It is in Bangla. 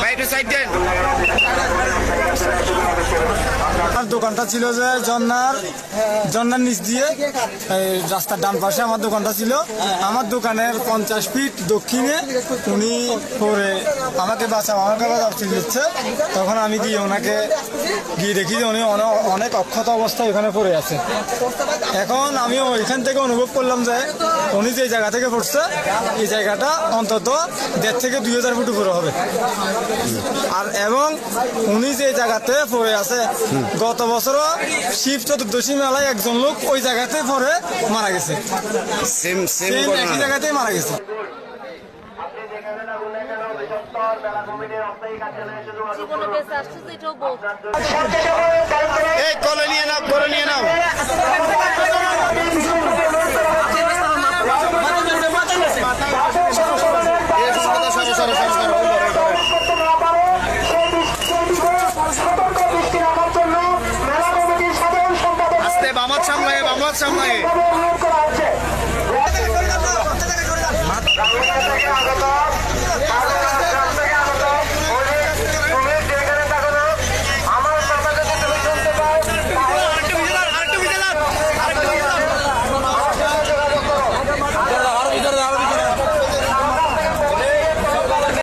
ভাই একটু সাইড আমার দোকানটা ছিল যে জন্নার জন্নার নিচ দিয়ে এই রাস্তার ডান পাশে আমার দোকানটা ছিল। আমার দোকানের পঞ্চাশ ফিট দক্ষিণে উনি পরে আমাকে বাঁচা আমাকে বাঁচাও চিল্লিচ্ছে তখন আমি গিয়ে ওনাকে গিয়ে দেখি যে উনি অনেক অক্ষত অবস্থায় ওখানে পড়ে আছে। এখন আমি ওইখান থেকে অনুভব করলাম যে উনি যে জায়গা থেকে পড়ছে এই জায়গাটা অন্তত দেড় থেকে দুই হাজার ফুট উপরে হবে। আর এবং উনি যে জায়গাতে পড়ে আছে গত বছর শিব চতুর্দশী মেলায় একজন লোক ওই জায়গাতে পরে মারা গেছে। সেম সেম একই ঘটনা। জায়গাতেই মারা গেছে। জীবনে বেঁচে আসছে আস্তে সামনে বামাত সামলায়।